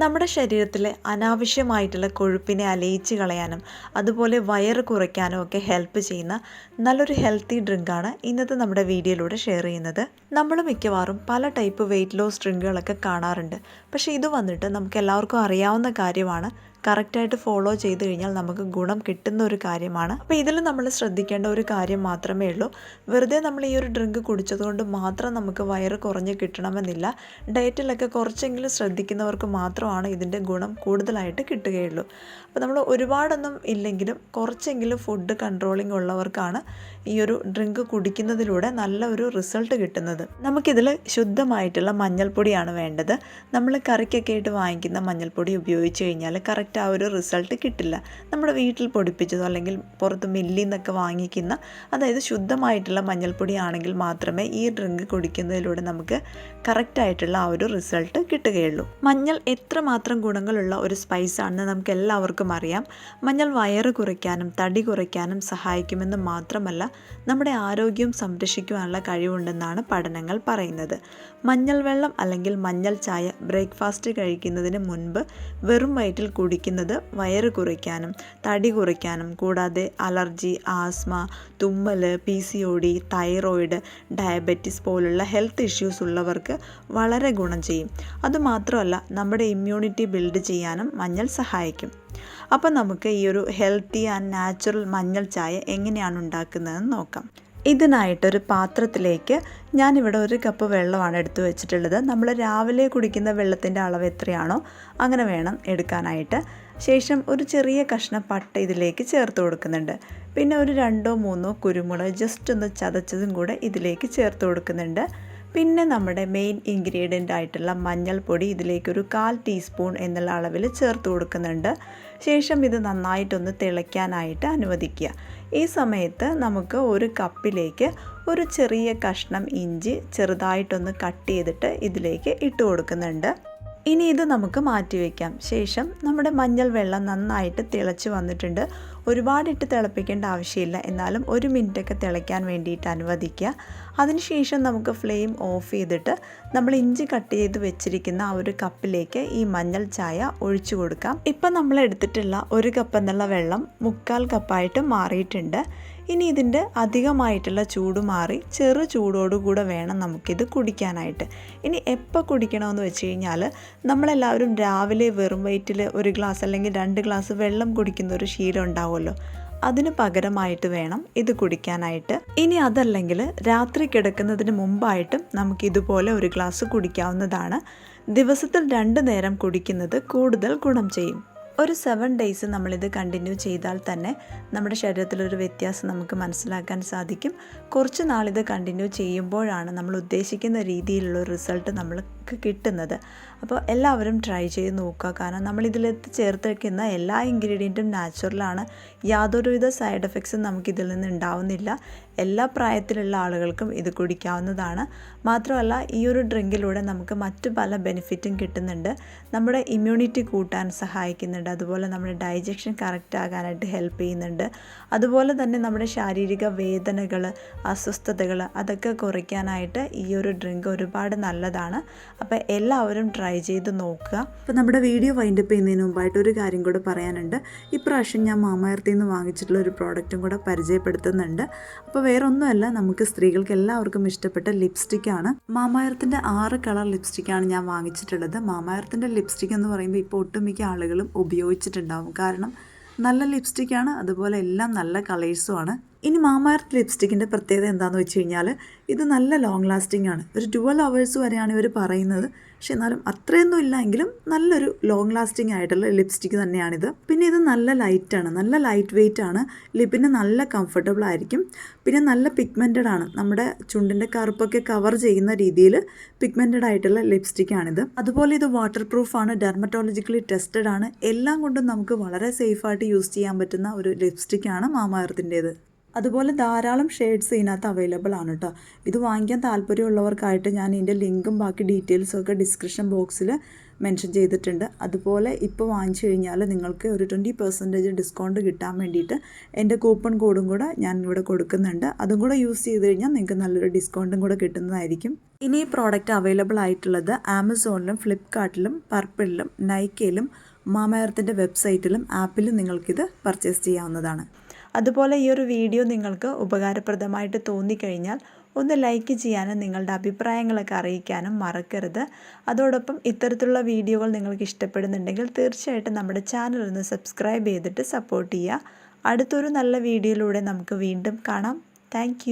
നമ്മുടെ ശരീരത്തിലെ അനാവശ്യമായിട്ടുള്ള കൊഴുപ്പിനെ അലയിച്ച് കളയാനും അതുപോലെ വയറ് കുറയ്ക്കാനും ഒക്കെ ഹെൽപ്പ് ചെയ്യുന്ന നല്ലൊരു ഹെൽത്തി ഡ്രിങ്കാണ് ഇന്നത്തെ നമ്മുടെ വീഡിയോയിലൂടെ ഷെയർ ചെയ്യുന്നത്. നമ്മൾ മിക്കവാറും പല ടൈപ്പ് വെയിറ്റ് ലോസ് ഡ്രിങ്കുകളൊക്കെ കാണാറുണ്ട്. പക്ഷേ ഇത് വന്നിട്ട് നമുക്ക് എല്ലാവർക്കും അറിയാവുന്ന കാര്യമാണ് കറക്റ്റായിട്ട് ഫോളോ ചെയ്ത് കഴിഞ്ഞാൽ നമുക്ക് ഗുണം കിട്ടുന്ന ഒരു കാര്യമാണ്. അപ്പോൾ ഇതിൽ നമ്മൾ ശ്രദ്ധിക്കേണ്ട ഒരു കാര്യം മാത്രമേ ഉള്ളൂ. വെറുതെ നമ്മൾ ഈ ഒരു ഡ്രിങ്ക് കുടിച്ചതുകൊണ്ട് മാത്രം നമുക്ക് വയറ് കുറഞ്ഞ് കിട്ടണമെന്നില്ല. ഡയറ്റിലൊക്കെ കുറച്ചെങ്കിലും ശ്രദ്ധിക്കുന്നവർക്ക് മാത്രമാണ് ഇതിന്റെ ഗുണം കൂടുതലായിട്ട് കിട്ടുകയുള്ളൂ. അപ്പോൾ നമ്മൾ ഒരുപാടൊന്നും ഇല്ലെങ്കിലും കുറച്ചെങ്കിലും ഫുഡ് കൺട്രോളിംഗ് ഉള്ളവർക്കാണ് ഈ ഒരു ഡ്രിങ്ക് കുടിക്കുന്നതിലൂടെ നല്ല ഒരു റിസൾട്ട് കിട്ടുന്നത്. നമുക്കിതിൽ ശുദ്ധമായിട്ടുള്ള മഞ്ഞൾപ്പൊടിയാണ് വേണ്ടത്. നമ്മൾ കറിക്കൊക്കെ ആയിട്ട് വാങ്ങിക്കുന്ന മഞ്ഞൾപ്പൊടി ഉപയോഗിച്ച് കഴിഞ്ഞാൽ കറക്റ്റ് ആ ഒരു റിസൾട്ട് കിട്ടില്ല. നമ്മുടെ വീട്ടിൽ പൊടിപ്പിച്ചതോ അല്ലെങ്കിൽ പുറത്ത് മില്ലിൽ നിന്നൊക്കെ വാങ്ങിക്കുന്ന അതായത് ശുദ്ധമായിട്ടുള്ള മഞ്ഞൾപ്പൊടി ആണെങ്കിൽ മാത്രമേ ഈ ഡ്രിങ്ക് കുടിക്കുന്നതിലൂടെ നമുക്ക് കറക്റ്റായിട്ടുള്ള ആ ഒരു റിസൾട്ട് കിട്ടുകയുള്ളൂ. മഞ്ഞൾ എത്രമാത്രം ഗുണങ്ങളുള്ള ഒരു സ്പൈസ് ആണെന്ന് നമുക്ക് എല്ലാവർക്കും അറിയാം. മഞ്ഞൾ വയറ് കുറയ്ക്കാനും തടി കുറയ്ക്കാനും സഹായിക്കുമെന്ന് മാത്രമല്ല നമ്മുടെ ആരോഗ്യം സംരക്ഷിക്കുവാനുള്ള കഴിവുണ്ടെന്നാണ് പഠനങ്ങൾ പറയുന്നത്. മഞ്ഞൾ വെള്ളം അല്ലെങ്കിൽ മഞ്ഞൾ ചായ ബ്രേക്ക്ഫാസ്റ്റ് കഴിക്കുന്നതിന് മുൻപ് വെറും വയറ്റിൽ കുടിക്കുന്നത് വയറ് കുറയ്ക്കാനും തടി കുറയ്ക്കാനും കൂടാതെ അലർജി ആസ്മ തുമ്മൽ P C O D thyroid diabetes പോലുള്ള ഹെൽത്ത് ഇഷ്യൂസ് ഉള്ളവർക്ക് വളരെ ഗുണം ചെയ്യും. അതുമാത്രമല്ല നമ്മുടെ ഇമ്മ്യൂണിറ്റി ബിൽഡ് ചെയ്യാനും മഞ്ഞൾ സഹായിക്കും. അപ്പോൾ നമുക്ക് ഈ ഒരു ഹെൽത്തി ആൻഡ് നാച്ചുറൽ മഞ്ഞൾ ചായ എങ്ങനെയാണ് ഉണ്ടാക്കുന്നതെന്ന് നോക്കാം. ഇതിനായിട്ടൊരു പാത്രത്തിലേക്ക് ഞാനിവിടെ ഒരു കപ്പ് വെള്ളമാണ് എടുത്തു വെച്ചിട്ടുള്ളത്. നമ്മൾ രാവിലെ കുടിക്കുന്ന വെള്ളത്തിന്റെ അളവ് എത്രയാണോ അങ്ങനെ വേണം എടുക്കാനായിട്ട്. ശേഷം ഒരു ചെറിയ കഷ്ണം പട്ട ഇതിലേക്ക് ചേർത്ത് കൊടുക്കുന്നുണ്ട്. പിന്നെ ഒരു രണ്ടോ മൂന്നോ കുരുമുളക് ജസ്റ്റ് ഒന്ന് ചതച്ചതും കൂടെ ഇതിലേക്ക് ചേർത്ത് കൊടുക്കുന്നുണ്ട്. പിന്നെ നമ്മുടെ മെയിൻ ഇൻഗ്രീഡിയന്റ് ആയിട്ടുള്ള മഞ്ഞൾപ്പൊടി ഇതിലേക്ക് ഒരു കാൽ ടീസ്പൂൺ എന്നുള്ള അളവിൽ ചേർത്ത് കൊടുക്കുന്നുണ്ട്. ശേഷം ഇത് നന്നായിട്ടൊന്ന് തിളയ്ക്കാനായിട്ട് അനുവദിക്കുക. ഈ സമയത്ത് നമുക്ക് ഒരു കപ്പിലേക്ക് ഒരു ചെറിയ കഷ്ണം ഇഞ്ചി ചെറുതായിട്ടൊന്ന് കട്ട് ചെയ്തിട്ട് ഇതിലേക്ക് ഇട്ട് കൊടുക്കുന്നുണ്ട്. ഇനി ഇത് നമുക്ക് മാറ്റി വയ്ക്കാം ശേഷം നമ്മുടെ മഞ്ഞൾ വെള്ളം നന്നായിട്ട് തിളച്ച് വന്നിട്ടുണ്ട്. ഒരുപാടിട്ട് തിളപ്പിക്കേണ്ട ആവശ്യമില്ല. എന്നാലും ഒരു മിനിറ്റൊക്കെ തിളയ്ക്കാൻ വേണ്ടിയിട്ട് അനുവദിക്കുക. അതിനുശേഷം നമുക്ക് ഫ്ലെയിം ഓഫ് ചെയ്തിട്ട് നമ്മൾ ഇഞ്ചി കട്ട് ചെയ്ത് വെച്ചിരിക്കുന്ന ആ ഒരു കപ്പിലേക്ക് ഈ മഞ്ഞൾ ചായ ഒഴിച്ചു കൊടുക്കാം. ഇപ്പം നമ്മൾ എടുത്തിട്ടുള്ള ഒരു കപ്പ് എന്നുള്ള വെള്ളം മുക്കാൽ കപ്പായിട്ട് മാറിയിട്ടുണ്ട്. ഇനി ഇതിന്റെ അധികമായിട്ടുള്ള ചൂട് മാറി ചെറു ചൂടോടുകൂടെ വേണം നമുക്കിത് കുടിക്കാനായിട്ട്. ഇനി എപ്പോൾ കുടിക്കണമെന്ന് വെച്ച് കഴിഞ്ഞാൽ നമ്മളെല്ലാവരും രാവിലെ വെറും വയറ്റിൽ ഒരു ഗ്ലാസ് അല്ലെങ്കിൽ രണ്ട് ഗ്ലാസ് വെള്ളം കുടിക്കുന്ന ഒരു ശീലം ഉണ്ടാവുമല്ലോ. അതിന് പകരമായിട്ട് വേണം ഇത് കുടിക്കാനായിട്ട്. ഇനി അതല്ലെങ്കിൽ രാത്രി കിടക്കുന്നതിന് മുമ്പായിട്ടും നമുക്ക് ഇതുപോലെ ഒരു ഗ്ലാസ് കുടിക്കാവുന്നതാണ്. ദിവസത്തിൽ രണ്ട് നേരം കുടിക്കുന്നത് കൂടുതൽ ഗുണം ചെയ്യും. ഒരു സെവൻ ഡേയ്സ് നമ്മളിത് കണ്ടിന്യൂ ചെയ്താൽ തന്നെ നമ്മുടെ ശരീരത്തിലൊരു വ്യത്യാസം നമുക്ക് മനസ്സിലാക്കാൻ സാധിക്കും. കുറച്ച് നാളിത് കണ്ടിന്യൂ ചെയ്യുമ്പോഴാണ് നമ്മൾ ഉദ്ദേശിക്കുന്ന രീതിയിലുള്ള റിസൾട്ട് നമ്മൾക്ക് കിട്ടുന്നത്. അപ്പോൾ എല്ലാവരും ട്രൈ ചെയ്ത് നോക്കുക. കാരണം നമ്മളിതിൽ ചേർത്ത് വയ്ക്കുന്ന എല്ലാ ഇൻഗ്രീഡിയന്റും നാച്ചുറലാണ് യാതൊരുവിധ സൈഡ് എഫക്ട്സും നമുക്കിതിൽ നിന്ന് ഉണ്ടാവുന്നില്ല. എല്ലാ പ്രായത്തിലുള്ള ആളുകൾക്കും ഇത് കുടിക്കാവുന്നതാണ്. മാത്രമല്ല ഈ ഒരു ഡ്രിങ്കിലൂടെ നമുക്ക് മറ്റു പല ബെനിഫിറ്റും കിട്ടുന്നുണ്ട്. നമ്മുടെ ഇമ്മ്യൂണിറ്റി കൂട്ടാൻ സഹായിക്കുന്നുണ്ട്. അതുപോലെ നമ്മുടെ ഡൈജഷൻ കറക്റ്റ് ആകാനായിട്ട് ഹെൽപ്പ് ചെയ്യുന്നുണ്ട്. അതുപോലെ തന്നെ നമ്മുടെ ശാരീരിക വേദനകൾ അസ്വസ്ഥതകൾ അതൊക്കെ കുറയ്ക്കാനായിട്ട് ഈ ഒരു ഡ്രിങ്ക് ഒരുപാട് നല്ലതാണ്. അപ്പോൾ എല്ലാവരും ട്രൈ ചെയ്ത് നോക്കുക. അപ്പോൾ നമ്മുടെ വീഡിയോ വൈൻഡ് അപ്പ് ചെയ്യുന്നതിന് മുമ്പായിട്ട് ഒരു കാര്യം കൂടെ പറയാനുണ്ട്. ഇപ്രാവശ്യം ഞാൻ മാമയർത്തിൽ നിന്ന് വാങ്ങിച്ചിട്ടുള്ള ഒരു പ്രോഡക്റ്റും കൂടെ പരിചയപ്പെടുത്തുന്നുണ്ട്. അപ്പോൾ വേറൊന്നുമല്ല നമുക്ക് സ്ത്രീകൾക്ക് എല്ലാവർക്കും ഇഷ്ടപ്പെട്ട ലിപ്സ്റ്റിക്കാണ് മാമായർത്തിന്റെ ആറ് കളർ ലിപ്സ്റ്റിക്കാണ് ഞാൻ വാങ്ങിച്ചിട്ടുള്ളത്. മാമായർത്തിന്റെ ലിപ്സ്റ്റിക് എന്ന് പറയുമ്പോൾ ഇപ്പോൾ ഒട്ടുമിക്ക ആളുകളും ഉപയോഗിച്ചിട്ടുണ്ടാവും. കാരണം നല്ല ലിപ്സ്റ്റിക്കാണ് അതുപോലെ എല്ലാം നല്ല കളേഴ്സുമാണ് ഇനി മാമാർത്ത് ലിപ്സ്റ്റിക്കിന്റെ പ്രത്യേകത എന്താണെന്ന് വെച്ച് കഴിഞ്ഞാൽ ഇത് നല്ല ലോങ് ലാസ്റ്റിംഗ് ആണ്. ഒരു ട്വൽവ് അവേഴ്സ് വരെയാണ് ഇവർ പറയുന്നത്. പക്ഷെ എന്നാലും അത്രയൊന്നും ഇല്ല എങ്കിലും നല്ലൊരു ലോങ് ലാസ്റ്റിംഗ് ആയിട്ടുള്ള ലിപ്സ്റ്റിക്ക് തന്നെയാണിത്. പിന്നെ ഇത് നല്ല ലൈറ്റാണ് നല്ല ലൈറ്റ് വെയിറ്റ് ആണ്. ലിപ്പിന് നല്ല കംഫർട്ടബിൾ ആയിരിക്കും. പിന്നെ നല്ല പിഗ്മെന്റഡ് ആണ്. നമ്മുടെ ചുണ്ടിന്റെ കറുപ്പൊക്കെ കവർ ചെയ്യുന്ന രീതിയിൽ പിഗ്മെന്റഡ് ആയിട്ടുള്ള ലിപ്സ്റ്റിക്കാണിത് അതുപോലെ ഇത് വാട്ടർ പ്രൂഫാണ് ഡെർമറ്റോളജിക്കലി ടെസ്റ്റഡ് ആണ്. എല്ലാം കൊണ്ടും നമുക്ക് വളരെ സേഫായിട്ട് യൂസ് ചെയ്യാൻ പറ്റുന്ന ഒരു ലിപ്സ്റ്റിക്കാണ് മാമാർത്തിന്റേത് അതുപോലെ ധാരാളം ഷെയ്ഡ്സ് ഇതിനകത്ത് അവൈലബിൾ ആണ് കേട്ടോ ഇത് വാങ്ങിക്കാൻ താല്പര്യമുള്ളവർക്കായിട്ട് ഞാൻ ഇതിന്റെ ലിങ്കും ബാക്കി ഡീറ്റെയിൽസും ഒക്കെ ഡിസ്ക്രിപ്ഷൻ ബോക്സിൽ മെൻഷൻ ചെയ്തിട്ടുണ്ട്. അതുപോലെ ഇപ്പോൾ വാങ്ങിച്ചു കഴിഞ്ഞാൽ നിങ്ങൾക്ക് ഒരു ട്വന്റി പെർസെന്റേജ് ഡിസ്കൗണ്ട് കിട്ടാൻ വേണ്ടിയിട്ട് എന്റെ കൂപ്പൺ കോഡും കൂടെ ഞാൻ ഇവിടെ കൊടുക്കുന്നുണ്ട്. അതും കൂടെ യൂസ് ചെയ്ത് കഴിഞ്ഞാൽ നിങ്ങൾക്ക് നല്ലൊരു ഡിസ്കൗണ്ടും കൂടെ കിട്ടുന്നതായിരിക്കും. ഇനി ഈ പ്രോഡക്റ്റ് അവൈലബിൾ ആയിട്ടുള്ളത് ആമസോണിലും ഫ്ലിപ്കാർട്ടിലും പർപ്പിളിലും നൈക്കയിലും മാമയർത്തിന്റെ വെബ്സൈറ്റിലും ആപ്പിലും നിങ്ങൾക്കിത് പർച്ചേസ് ചെയ്യാവുന്നതാണ്. അതുപോലെ ഈ ഒരു വീഡിയോ നിങ്ങൾക്ക് ഉപകാരപ്രദമായിട്ട് തോന്നിക്കഴിഞ്ഞാൽ ഒന്ന് ലൈക്ക് ചെയ്യാനും നിങ്ങളുടെ അഭിപ്രായങ്ങളൊക്കെ അറിയിക്കാനും മറക്കരുത്. അതോടൊപ്പം ഇത്തരത്തിലുള്ള വീഡിയോകൾ നിങ്ങൾക്ക് ഇഷ്ടപ്പെടുന്നുണ്ടെങ്കിൽ തീർച്ചയായിട്ടും നമ്മുടെ ചാനൽ ഒന്ന് സബ്സ്ക്രൈബ് ചെയ്തിട്ട് സപ്പോർട്ട് ചെയ്യുക. അടുത്തൊരു നല്ല വീഡിയോയിലൂടെ നമുക്ക് വീണ്ടും കാണാം. താങ്ക്